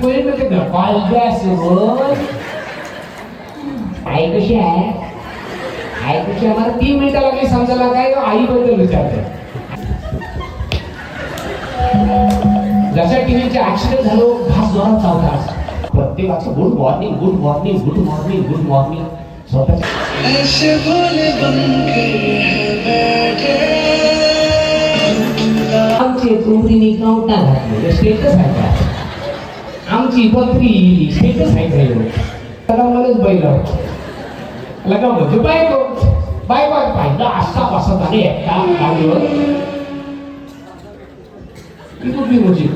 पोळी म्हणजे कालद्यासोबत आई कशी आहे? आई कशी आहे? मला तीन मिनिटं लागली समजायला काय आई बद्दल विचारते. जशा टीव्हीचे ऍक्सिडेंट झालो घास जोरात चावला प्रत्येकाचं good morning good morning good morning good morning आमचे तुमरीने काउंटा घातले स्टेटस आहे आमची बकरी स्टेटस आहे का त्याला मलाच बैल लगा म्हणजे बायको बायको पाहिलं असा बसत आणि एकटा गाडीवर? ही कुठली मुजी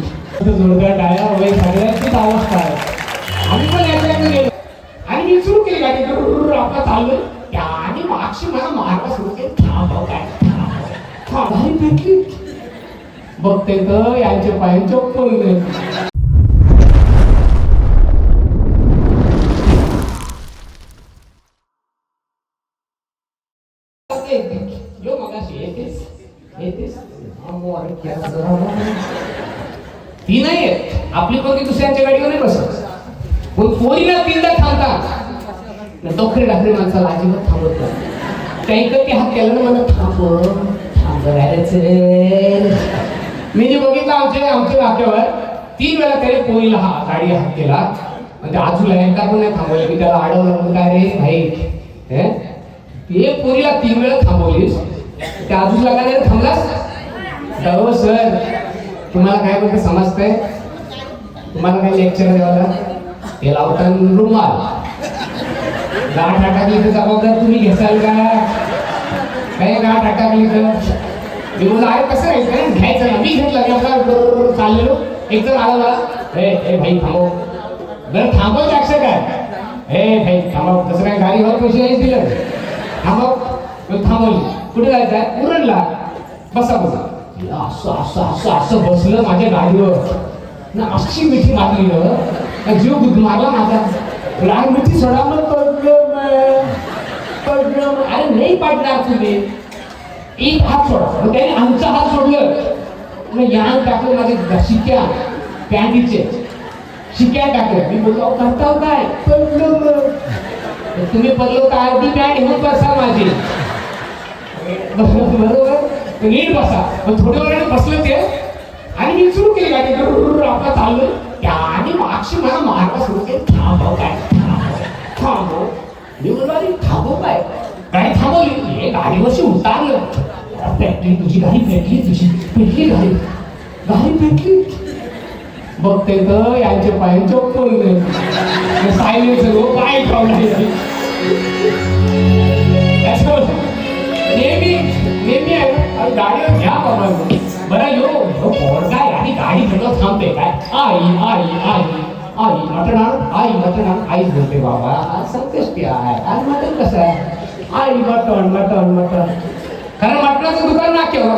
जोडगा डाया वगैरे सगळ्यांचीच अवस्था आहे. आम्ही पण याच्याकडे गेलो. आणि मी सुरू केली गाडी. आपला चाललो आणि मागशी मला मारवा सुरू केली. थांबव हो, काय? थांबव हो. थांबाही भेटली बघते तर यांचे पाय चोपवले नाही मगाशी येतेस येतेस अमोर क्या जरा. ती नाही येत आपली पोरगी दुसऱ्यांच्या गाडीवर नाही बसत पण पोरीला तीनदा थांबतात डोकरी माणसाला अजिबात थांबत नाही काही काही हा केला ना मला थांब थांब मी जे बघितलं आमच्या आमच्या नाक्यावर तीन वेळा त्याने पोरीला हा गाडी हात केला. म्हणजे आजूला एकदा पण नाही थांबवलं. मी त्याला अडवलं म्हणून काय रे भाई हे? ते पोरीला तीन वेळा थांबवलीस? त्या आजूला काय नाही थांबलास? हो सर. तुम्हाला काय म्हणते समजतंय? तुम्हाला काय लेक्चर द्यावं हे लावता रुमाल. गाठ टाकली तर जबाबदार तुम्ही घेसाल का? काय गाठ टाकली तर? मी आहे अरे कसं काय? घ्यायचं ना. मी घेतलं मी आपला चाललेलो. एक जण आला मला ए ए भाई थांबव. बरं थांबव अक्षर काय? ए भाई थांबव. कसं काय गाडीवर पैसे नाही दिलं. थांबव. थांबवली. कुठे जायचं आहे? उरणला. बसा बसा. असं असं असं असं बसलं माझ्या गाडीवर. ना अशी मिठी मारली ना जीव गुदमारला माझा? लाल मिठी सोडा पडलं अरे नाही पाडणार तुम्ही. एक हात सोडा. मग त्याने आमचा हात सोडलं. यान टाकलं माझे शिक्या पॅन्टीचे शिक्या टाकल्या. मी बोलतो "अहो, करताव हो काय? पडलं तुम्ही पडलो तर अर्धी पॅन्ट घेऊन बसा माझी. बरोबर. नीट बसा. मग थोड्या वेळाने बसलं ते. आणि मी सुरू केली गाडी. आपला चाललं. त्याने मागशी मला मारवा सुरू केली. थांबव हो, काय? थांबव हो. थांबव मी बोललो थांबव काय थांबवली? हे गाडीवरशी उतारलं. पेटली तुझी गाडी पेटली तुझी पेटली गाडी. गाडी पेटली. बघते तर यांचे पाय चोपवले सायलेन्स काय नेहमी नेहमी आहे गाडीवर घ्या बाबा. बरं यो काय आणि गाडी घेतो थांबते. काय? आई आई आई. आई मटण आण आई मटण आई आईच बोलते बाबा संकष्टी आहे. आज मटण कसं आहे? आई मटण मटण मटण. कारण मटणाचं दुकान ना हो. केव्हा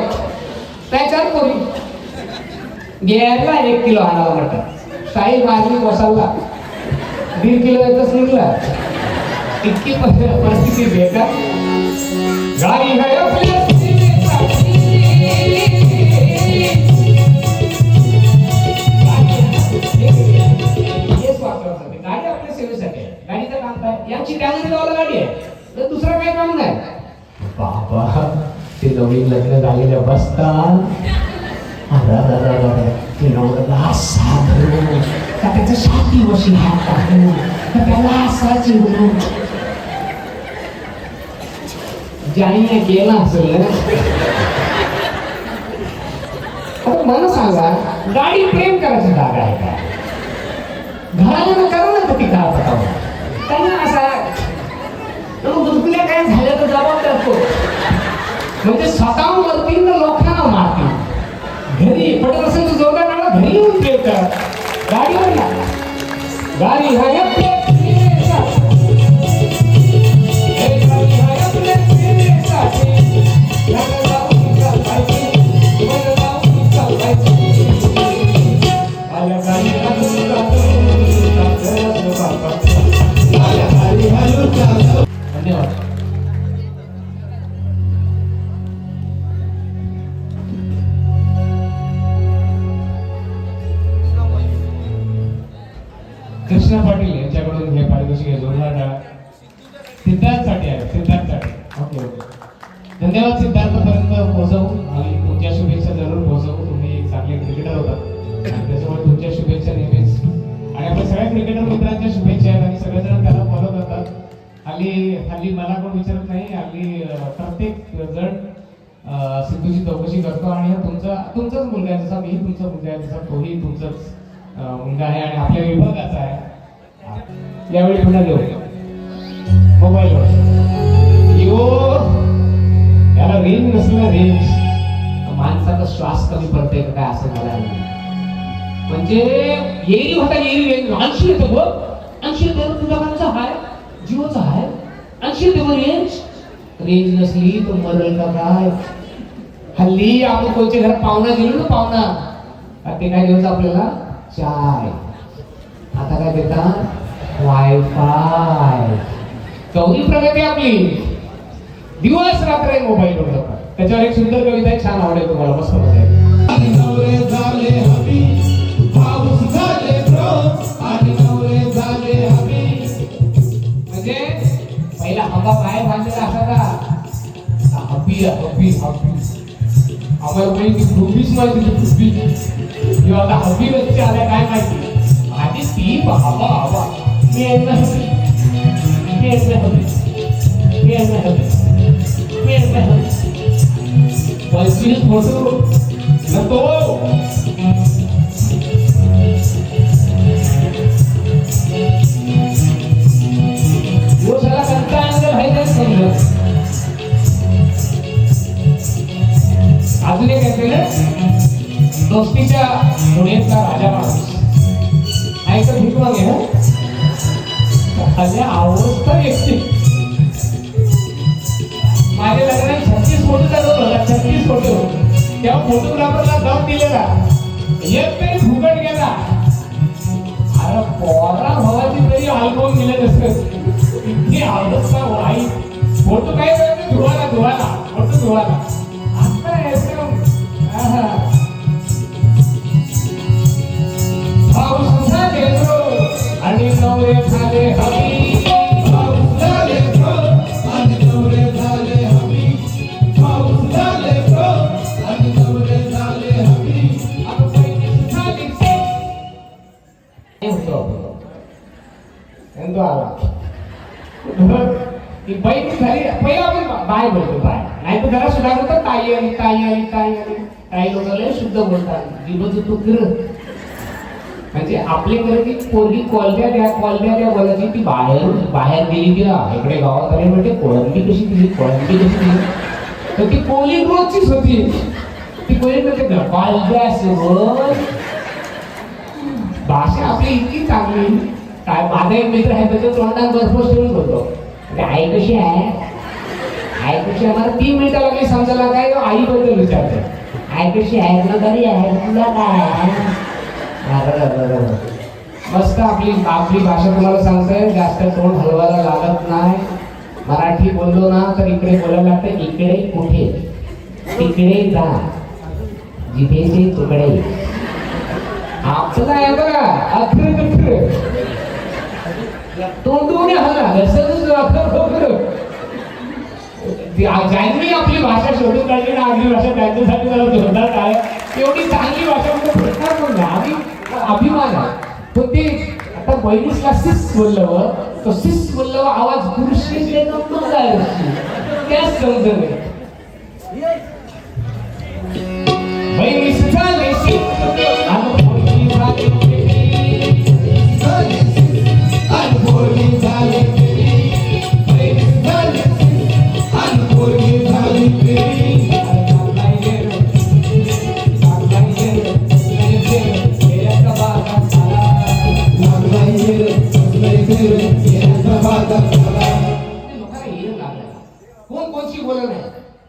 त्याच्यावर पोरी? घ्यायला एक किलो आणावा मटण. साई मारली मसाला दीड किलो येतच निघला. इतकी परिस्थिती बेकार. गाडी काही काम नाही? बाबा ते नवीन लग्न झालेल्या बसतात. नवऱ्याला असा का त्याच्या छातीवरशी हात का त्याला केला असेल आता मला सांगा गाडी प्रेम करायची जागा आहे का? घराला करा ना ती का पटावं. त्यांना असा गुदगुल्या काय झालं तर जबाब तो म्हणजे स्वतःहून वरती तर लोकांना मारतील. घरी पटत असेल तर जोरदार नाला घरी येऊन ठेवतात गाडीवर ना गाडी हा मुलगा आहे जसा मी तुमचा मुलगा आहे तसा तोही तुमचाच मुलगा आहे आणि आपल्या विभागाचा आहे. यावेळी पुन्हा घेऊ मोबाईलवर यो याला रेंज नसलं रेंज माणसाचा श्वास कमी पडतोय का काय असं मला म्हणजे येईल होता येईल येईल ऐंशी येतो बघ. ऐंशी देव तुझ्या कालचा हाय जिओचा हाय. ऐंशी देव रेंज रेंज नसली तर मरल का काय? हल्ली आपण कोणच्या घरात पाहुणा गेलो ना पाहुणा? ते काय द्यायचं आपल्याला? चाय. आता काय देतात? वायफाय केवढी प्रगती आपली. दिवस रात्र मोबाईल वर. जातात त्याच्यावर एक सुंदर कविता आहे छान आवडेल तुम्हाला. मस्त हवी हवी. म्हणजे पहिला हबा बाहेर बांधलेला असायचा हबी हबी हबी आता हवी व्यक्ती आल्या काय माहिती? आधी ती बाबा बाबा. मी एकदा हवी. मी नाही भविष्य मी नाही भविष्य मी एकदा हबी पंचवीस फोटो नको. दोस्तीच्या मुलींचा राजा माणूस. ऐकत भीक मागे ना अरे अवस्था व्यक्ती. माझ्या लग्नात छत्तीस फोटो चालवत होता छत्तीस फोटो. तेव्हा फोटोग्राफरला दम दिलेला. एक तरी फुकट गेला. अरे पोरा भावाची तरी अल्बम दिले नसतं. इतकी आवडत का वाईट. फोटो काय धुवाला धुवाला. फोटो धुवाला. बोलतात तू कर म्हणजे आपले घर ती पोरगी कॉलब्या द्या कॉलब्या द्या बोलायची. ती बाहेर बाहेर गेली किंवा इकडे गावात आले म्हणजे कोळंबी कशी दिली कोळंबी कशी दिली? तर ती कोली रोजचीच होती ती कोली म्हणजे कॉलब्या सोबत भाषा आपली इतकी चांगली काय माझा एक मित्र आहे त्याच्या तोंडात बर्फ ठेवून बोलतो. अरे आई कशी आहे? आई कशी आहे? मला तीन मिनिटं लागली समजायला काय आईबद्दल विचारतो. आई कशी आहे तुला आहे तुला काय आहे? मस्त आपली आपली भाषा तुम्हाला सांगतोय जास्त तोंड हलवायला लागत नाही. मराठी बोललो ना तर इकडे बोलायला लागतं इकडे कुठे? तिकडे जा. जिभेचे तुकडे. आमचं काय बघा अखर कखर तोंडून हला घसरच अखर खोखर ज्यांनी आपली भाषा शोधून काढली ना आपली भाषा त्यांच्यासाठी मला जोरदार काय एवढी चांगली भाषा म्हणजे भेटणार पण आम्ही अभिमान आहे. पण ते आता बहिणीसला सिस बोललं तो सिस बोललं आवाज पुरुषी त्याच समजत नाही कोण कोणशी बोलत नाही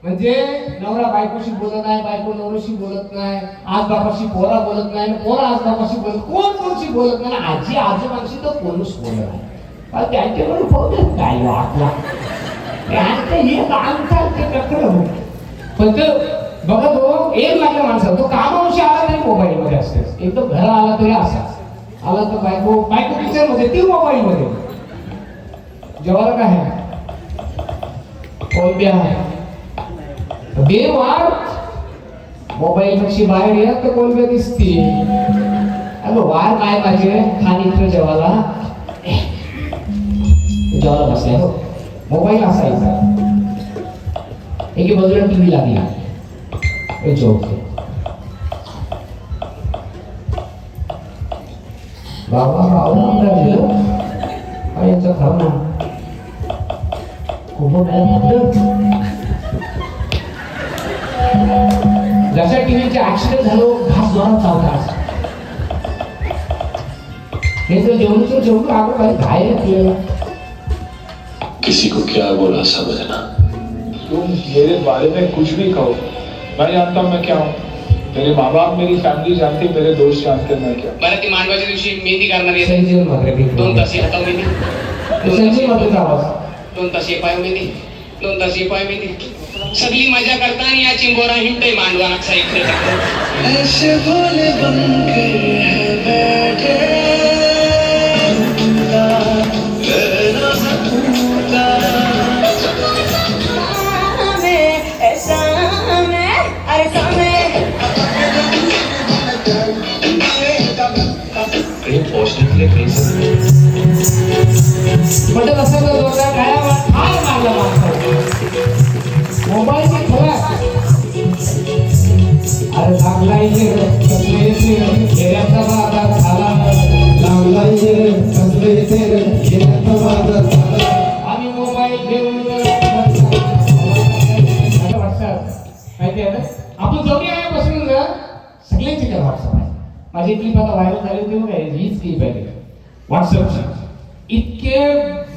म्हणजे नवरा बायकोशी बोलत नाही बायको नवऱ्याशी बोलत नाही आज बापाशी पोरा बोलत नाही पोरा आज बापाशी बोलत कोण कोणशी बोलत नाही आजी आजोबांशी तर कोणच बोलत नाही. त्यांच्याकडून त्यांच्याकडे बोलत काय वाटला त्यांचं हे आमचा ते ककडं हो. पण ते बघा तो एक लागला माणसा तो कामावशी आला नाही मोबाईल मध्ये असते एकदम घरा आला तरी असाच. आला तर बायको बायको पिक्चरमध्ये ती मोबाईल मध्ये जेवायला काय आहे कोलबी आहे? बेवार. मोबाईल पक्षी बाहेर या तर कोलब्या दिसते. अगं वार काय पाहिजे? खान इथं जेवायला. जेवायला बसले हो. मोबाईल असायचा. एके बाजूला टीव्ही लागला. हे जोक बाबा आवडून राहिलं काय याचं खरं ना खूप जशा टीव्हीचे ऍक्सिडेंट झालो घास जोरात चावतात हे जर जेवण तर जेवण आपण काही काय आपल्याला किसी को क्या बोला समझना? तुम मेरे बारे में कुछ भी कहो। मैं जानता हूँ मैं क्या हूँ। मेरे माँ बाप मेरी फैमिली जानती मेरे दोस्त जानते हैं मैं क्या। बरं ती मांडवाच्या दिवशी मेहंदी करणार आहे. संजीवन मात्र दोन तास येतो मेहंदी. संजीव मात्र आवाज दोन तास येपाय मेहंदी. दोन तास येपाय मेहंदी. सगळी मजा करता आणि या चिंबोरा हिंडतोय मांडवा नागसा इकडे. ऐसे भोले बनकर है बैठे व्हॉट्सअप इतके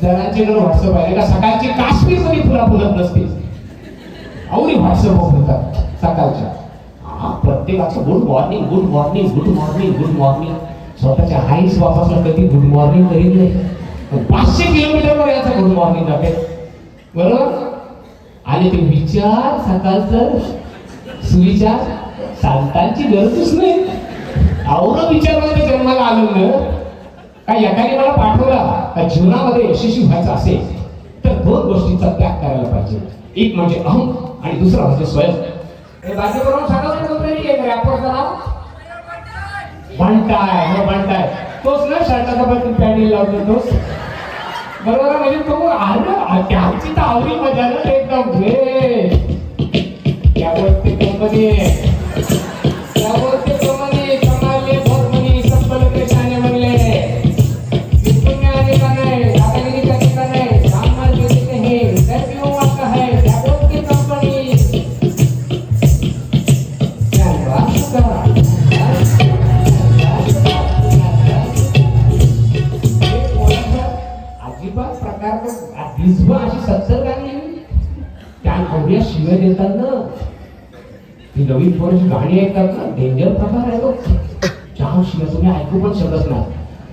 जणांचे जर व्हॉट्सअप आहे का सकाळची काश्मीर जरी फुला फुलत नसते आवडी व्हॉट्सअप होतात सकाळच्या. हा प्रत्येकाचं good morning good morning good morning good morning स्वतःच्या हाईस बापासला कधी गुड मॉर्निंग करीत नाही. पाचशे किलोमीटरवर याचा गुड मॉर्निंग जाते बरोबर? आणि ते विचार सकाळचं. सुविचार सांगतांची गरजच नाही. आवडं विचारमध्ये जन्माला आलं ना का एकाने मला पाठवला का जीवनामध्ये यशस्वी व्हायचं असेल तर दोन गोष्टींचा त्याग करायला पाहिजे. एक म्हणजे अहम आणि दुसरा म्हणजे स्वयं. हे सांगा कोणतरी एक रॅपरचं नाव? बंटाय हो बंटाय. तोच ना शर्टाचा बदल पॅन्ट लावतो तोच? बरोबर म्हणजे तो अरे त्याची तर आवडी मजा ना एकदम. हे. त्यावरती कंपनी आणि एक ऐकतात डेंजर प्रकार आहे तो चहा शिवाय तुम्ही ऐकू पण शकत नाही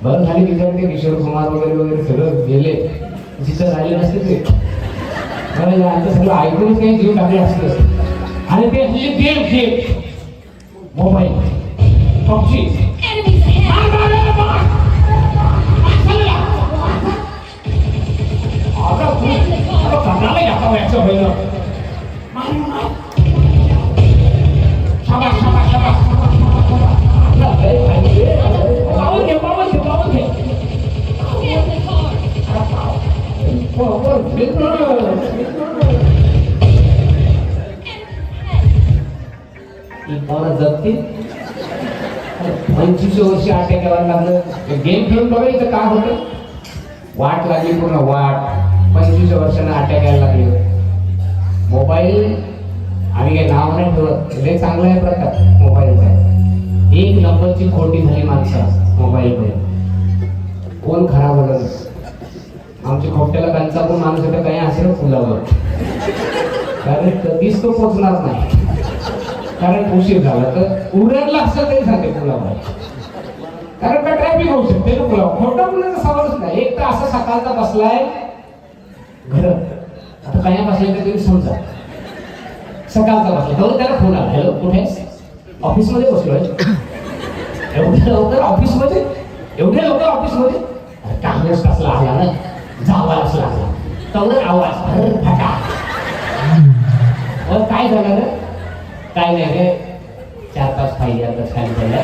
बरं झाली तिच्याकडे ते किशोर कुमार वगैरे वगैरे सगळं गेले जिथं राहिले नसते ते बरं यांचं सगळं ऐकूनच काही जीव टाकले असते आणि ते असले गेम गेम मोबाईल पक्षी आता तू आता कमराला याचा व्हायचं पहिलं जगतील पंचवीस वर्ष अटॅक करायला लागलं गेम खेळून बघा इथं काय होतं वाट लागली पूर्ण वाट पंचवीस वर्षांना अटॅक यायला लागले मोबाईल आणि हे नाव नाही ठेवत लय चांगला आहे प्रकार मोबाईलचा एक नंबरची खोटी झाली माणसं मोबाईलमध्ये. कोण खराब बोलत आमच्या खोट्याला त्यांचा पण माणूस होता काही असेल फुलावर. कारण कधीच तो पोचणार नाही. कारण उशीर झाला तर उरडला असं तरी सांगते फुलावर. कारण का ट्रॅफिक होऊ शकते ना फुलावर? खोटा मुलाचा सवालच नाही. एक तर असं सकाळचा बसलाय घर. आता काही बसलाय का तुम्ही समजा. सकाळचा बसला? तर त्याला फोन आला. हॅलो कुठे ऑफिसमध्ये बसलोय. एवढ्या लवकर ऑफिसमध्ये एवढ्या लवकर ऑफिसमध्ये कामच कसला आला ना. जावालाच लागला. तेवढं आवाज. भर फटा. काय झालं रे? काय नाही रे. चार पाच पाहिजे आता खाली पडल्या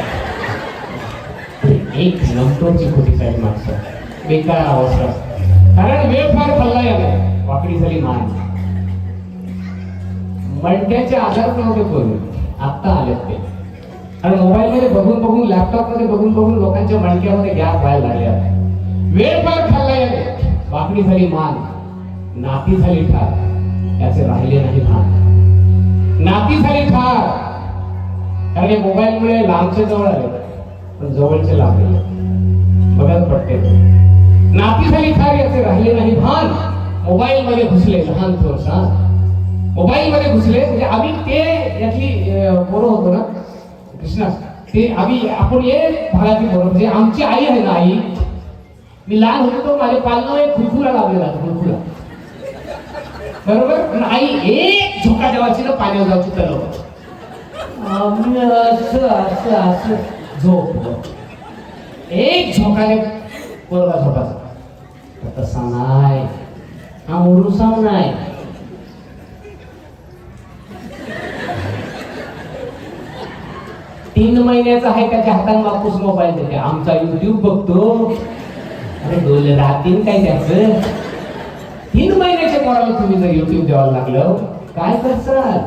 एक नंबरची खोटी साईड माणसं बेकार अवस्था. कारण वेळ फार खाल्ला याने वाकडी झाली मान. मणक्याचे आजार नव्हते पूर्वी आत्ता आलेत ते. कारण मोबाईल मध्ये बघून बघून लॅपटॉपमध्ये बघून बघून लोकांच्या मणक्यामध्ये गॅप व्हायला लागल्या वेळ पार खाल्ला याने वाकडी झाली मान. नाती झाली ठार. त्याचे राहिले नाही भान. नाती झाली ठार. कारण हे मोबाईलमुळे लांबचे जवळ आले. पण जवळचे लांब बघत बघायला पडते नाती झाली ठार याचे राहिले नाही भान. मोबाईल मध्ये घुसले लहान थोडसा मोबाईल मध्ये घुसले म्हणजे आम्ही ते यातली अं, पोरं होतो ना कृष्णा ते आम्ही आपण ये भागातली पोरं म्हणजे आमची आई आहे ना आई मी लहान होतो माझ्या पालनं एक खुरखुरा लावलेला खुरखुरा बरोबर? आई एक झोका देवाची ना पाण्यावर जायची तलव झोप. एक झोकाने पोरगा तर तसा नाही हा मुरुसा नाही तीन महिन्याचा आहे त्याच्या हातात वापूस मोबाईल देते आमचा युट्यूब बघतो. अरे डोले राहतील काय त्याच? तीन महिन्याच्या पोराला तुम्ही जर युट्यूब द्यायला लागलं काय करसाल?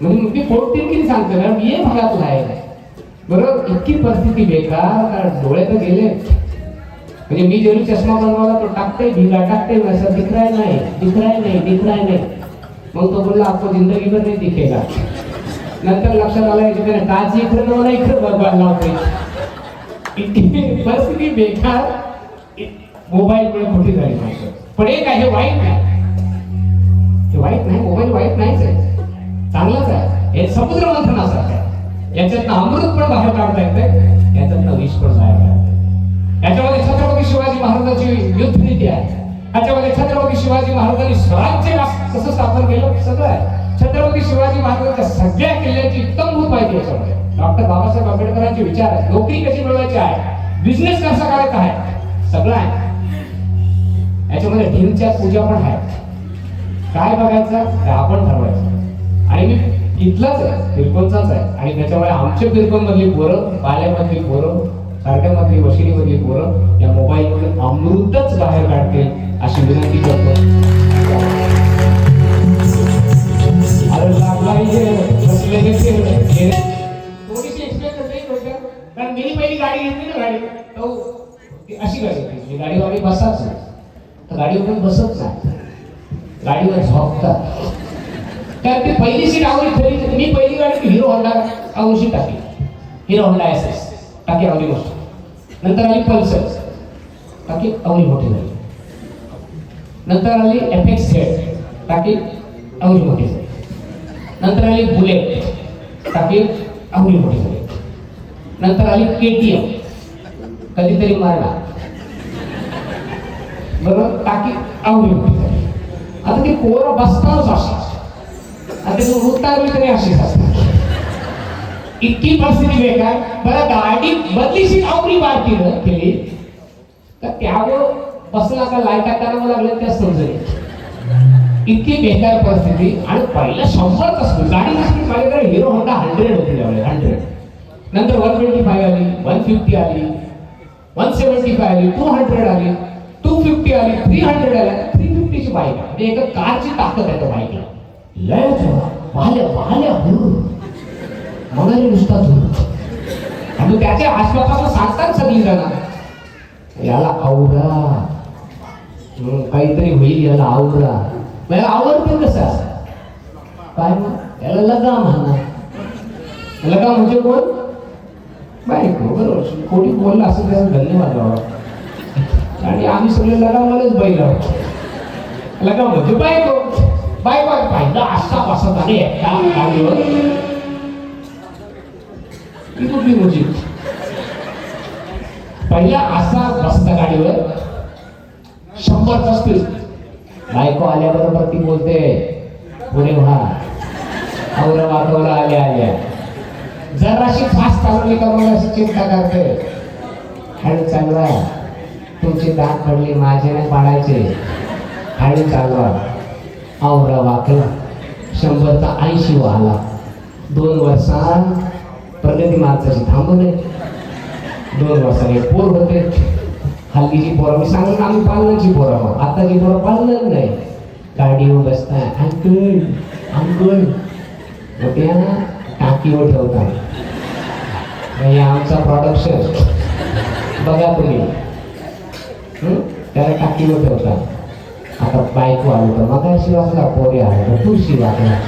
म्हणजे मी पोटतील किती सांगतो ना मी भागात भागातला आहे बरोबर? इतकी परिस्थिती बेकार कारण डोळे तर गेले म्हणजे मी जरी चष्मा बनवायला तो टाकते भिंगा टाकते असं दिखराय नाही दिखराय नाही दिखराय नाही. मग तो बोलला आपको जिंदगी भर नाही दिखेगा. नंतर लक्षात आलं की त्याने काच इकडं नव्हतं इकडं बघायला लावते इतकी परिस्थिती बेकार मोबाईलमुळे खोटी झाली माणसं. पण एक आहे वाईट नाही. हे वाईट नाही मोबाईल वाईट नाहीच आहे. चांगलाच आहे. हे समुद्र मंथनासारखं आहे. याच्यातनं अमृत पण बाहेर काढता येते याच्यातनं विष पण बाहेर काढता याच्यामध्ये छत्रपती शिवाजी महाराजांची युद्ध नीती आहे. याच्यामध्ये छत्रपती शिवाजी महाराजांनी स्वराज्य कसं स्थापन केलं? सगळं आहे. छत्रपती शिवाजी महाराजांच्या सगळ्या किल्ल्याची उत्तमभूत माहिती याच्यामध्ये डॉक्टर बाबासाहेब आंबेडकरांचे विचार आहे नोकरी कशी मिळवायची आहे बिझनेस कसा करायचा आहे सगळं आहे. याच्यामध्ये ढीमच्या पूजा पण आहे काय बघायचं? ते आपण ठरवायचं. आणि मी इथलाच आहे बिरकोनचाच आहे. आणि त्याच्यामुळे आमच्या बिरकोन मधली पोरं पाल्यामधली पोरं सारख्यामधली वशिनीमधली पोरं या मोबाईलमधून अमृतच बाहेर काढतील अशी विनंती करतो. थोडीशी एक्सप्लेन करते थोडक्यात. कारण मी पहिली गाडी घेतली ना गाडी. तो ती अशी गाडी मी गाडीवर आम्ही बसाच तर गाडीवर बसत नाही. गाडीवर झोपतात तर ती पहिली सीट आवडी ठरली मी पहिली गाडी हिरो होंडा आवडशी टाकली. हिरो होंडा एस एस टाकी आवडी गोष्ट. नंतर आली पल्सर. टाकी आवडी मोठी झाली. नंतर आली एफ एक्स झेड टाकी आवडी मोठी झाली. नंतर आली बुलेट. टाकी आवडी मोठी झाली नंतर आली के टी एम कधीतरी मारला. बरोबर? टाकी आवडी मोठी झाली आता ती पोरं बसताच अशी. आता ते उतारली तरी अशीच असतात इतकी परिस्थिती बेकार. बरं गाडी बदलीशी आवडी बारती केली. तर त्यावर बसला का लाइट करावं लागलं त्या समजेल. इतकी बेकार परिस्थिती आणि पहिला शंभरच असतो गाडी नसली माझ्याकडे हिरो होंडा हंड्रेड होती त्यावेळेस हंड्रेड नंतर वन ट्वेंटी फाय आली वन फिफ्टी आली वन सेवन्टी फाय आली टू हंड्रेड आली टू फिफ्टी आली थ्री हंड्रेड आल्या. थ्री फिफ्टीची बाईक म्हणजे एका कारची ताकद आहे त्या बाईकला लय वाल्या वाल्या हुर नुसता धूर. आणि त्याच्या आसपास सांगतात सगळी जण याला आवरा काहीतरी होईल याला आवरा मला याला आवडते कसा काय? मग लगा म्हणा. लगा म्हणजे कोण? बायको बरोबर. कोणी बोललं असं त्याला धन्यवाद लावा आणि आम्ही सगळे लगामालाच बैल आहोत. लगा म्हणजे बायको. बायको बाय पाहिलं असा बसत आणि एकटा गाडीवर. ही कुठली मुजी पहिला असा बसता गाडीवर. शंभर असतील बायको आल्याबरोबर ती बोलते पुढे व्हा औरंगाबादला आल्या आल्या. जराशी फास्ट चालवली का मला अशी चिंता करते. हॅलो चांगला तुमची दात पडली माझे नाही पाडायचे. हळू चालवा. औरा वाकला शंभरचा ऐंशी आला दोन वर्षात प्रगती माणसाची नये दोन वर्षाने पूर होते. हल्लीची पोरं मी सांगून आम्ही पालनाची पोरं मग आताची पोरं पालणार नाही गाडीवर बसताय अंकल अंकल मग त्या टाकीवर ठेवतात म्हणजे आमचा प्रोडक्शन बघा तुम्ही त्याला टाकीवर ठेवता आता बाईक वाढवतो मग अशी वाजला पोरे आला तुळशी वाजला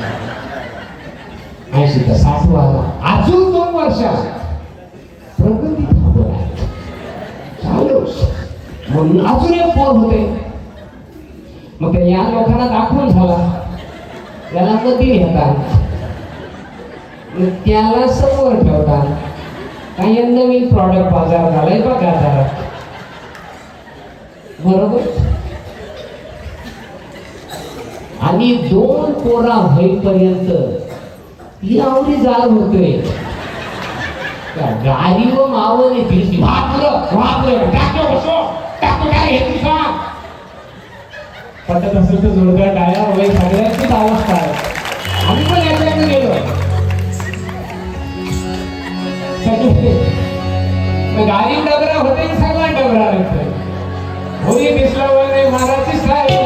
ऐंशी तर साठ वाजला अजून दोन वर्ष प्रगती म्हणून अजून एक पोर होते. मग ते या लोकांना दाखवून झाला. याला कधी घेतात त्याला समोर ठेवतात काही नवीन प्रॉडक्ट बाजार झालाय बघा जरा बरोबर? आणि दोन पोरा होईपर्यंत ती आवडी जाळ होतोय त्या व मावं फिरती वापरं वापरं टाकू काय असेल तर जोरदार टाळ्या वगैरे सगळ्यांचीच अवस्था आहे आम्ही पण याच्याकडे गेलो गाडी डगरा होते सगळा डगरा लागतोय होई दिसला वगैरे महाराजचीच काय